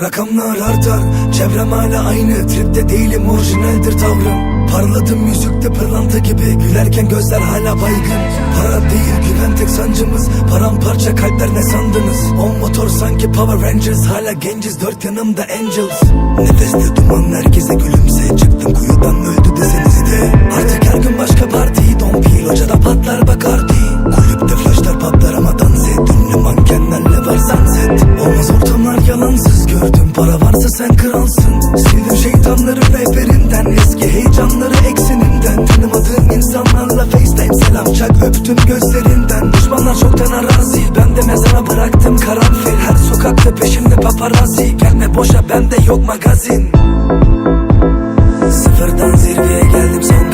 Rakamlar artar Çevrem hala aynı. Tripte değilim orijinaldir tavrım. Parladım yüzükte pırlanta gibi. Gülerken gözler hala baygın. Para değil güven tek sancımız. Paramparça kalpler ne sandınız? On motor sanki Power Rangers. Hala genciz dört yanımda Angels. Nefeste duman herkese gülümse. Çıktım kuyudan öldü deseniz Varsa sen kralsın. Sildim şeytanları rehberinden Eski heyecanları eksenimden Tanımadığım insanlarla FaceTime selam çak Öptüm gözlerinden. Düşmanlar çoktan arazi Ben de mezara bıraktım karanfil. Her sokakta peşimde paparazzi Gelme boşa bende yok magazin. Sıfırdan zirveye geldim son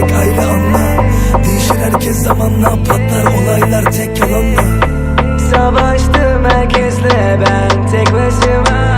tek ayrı anla Değişir herkes zamanla patlar olaylar tek yalanla. Savaştım herkesle ben tek başıma.